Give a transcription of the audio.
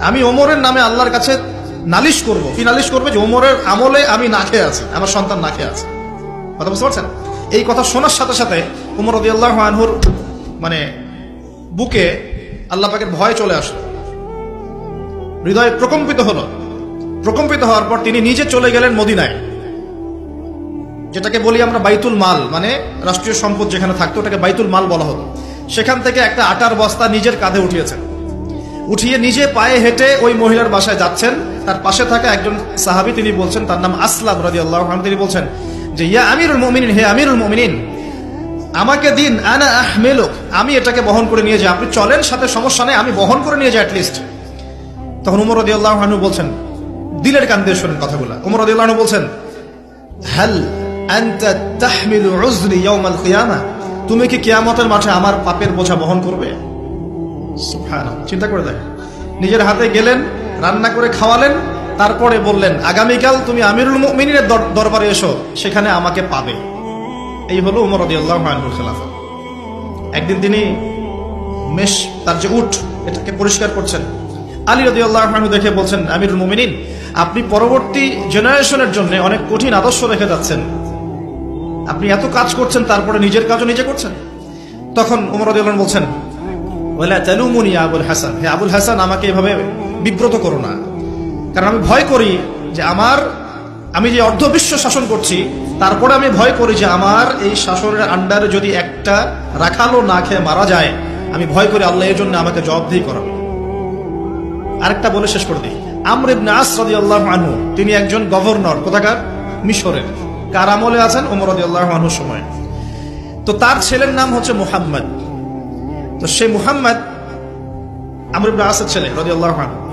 আমি ওমরের নামে আল্লাহর কাছে নালিশ করব। কি নালিশ করবে? যে ওমরের আমলে আমি না খেয়ে আছি, আমার সন্তান না খেয়ে আছে। কথা বুঝতে পারছেন? এই কথা শোনার সাথে সাথে উমর রদি আল্লাহ আনহুর মানে বুকে আল্লাহ পাকের ভয় চলে আসলো। হৃদয় প্রকম্পিত হলো। প্রকম্পিত হওয়ার পর তিনি নিজে চলে গেলেন মদিনায়। যেটাকে বলি আমরা বাইতুল মাল মানে রাষ্ট্রীয় সম্পদ যেখানে থাকতো, ওটাকে বাইতুল মাল বলা হতো। সেখান থেকে একটা আটার বস্তা নিজের কাঁধে উঠিয়েছেন। উঠিয়ে নিজে পায়ে হেঁটে ওই মহিলার বাসায় যাচ্ছেন। তার পাশে থাকা একজন সাহাবি তিনি বলছেন, তার নাম আসলাম রাজি আল্লাহ তিনি বলছেন যে, ইয়া আমিরুল মমিনিন, হে আমিরুল মমিনিন, আমাকে দিন, আনা আহমেলুক, আমি এটাকে বহন করে নিয়ে যাই। আপনি চলেন, সাথে সমস্যা নেই, আমি বহন করে নিয়ে যাই অ্যাটলিস্ট তখন উমর রদি আল্লাহ বলছেন, দিলের কান দিয়ে শোনেন কথাগুলো। উমর রদি আল্লাহ বলছেন কিয়ামা তুমি কি কিয়ামতের মাঠে আমার পাপের বোঝা বহন করবে। চিন্তা করে দেখ নিজের হাতে গেলেন, রান্না করে খাওয়ালেন, তারপরে বললেন, আগামীকাল তুমি আমিরুল মুমিনের দর- দরবারে এসো, সেখানে আমাকে পাবে। এই হলো উমর রাদিয়াল্লাহু আনহুর খেলাফা একদিন তিনি মেষ, তার যে উঠ, এটাকে পরিষ্কার করছেন। আলী রাদিয়াল্লাহু আনহু দেখে বলছেন, আমিরুল মুমিনিন, আপনি পরবর্তী জেনারেশনের জন্য অনেক কঠিন আদর্শ রেখে যাচ্ছেন। আপনি এত কাজ করছেন, তারপরে নিজের কাজও নিজে করছেন? তখন উমর রাদিয়াল্লাহু বলছেন আবুল হাসান। হে আবুল হাসান, আমাকে এভাবে বিব্রত করো না। কারণ আমি ভয় করি যে আমার, আমি যে অর্ধবিশ্ব শাসন করছি, তারপরে আমি ভয় করি যে আমার এই শাসনের আন্ডারে যদি একটা রাখালো না খেয়ে মারা যায়, আমি ভয় করি আল্লাহ এর জন্য আমাকে জবাবদিহি করাবে আরেকটা বলে শেষ করে দিই। আমর ইবনে আস রাদিয়াল্লাহু আনহু, তিনি একজন গভর্নর, কোথাকার? মিশরের। কার আমলে আছেন? ওমর রাদিয়াল্লাহু আনহুর সময়। তো তার ছেলের নাম হচ্ছে মুহাম্মদ। তো সেই মুহাম্মদ আমর ইবনে আসাদ ছেলে রাদিয়াল্লাহু আনহু।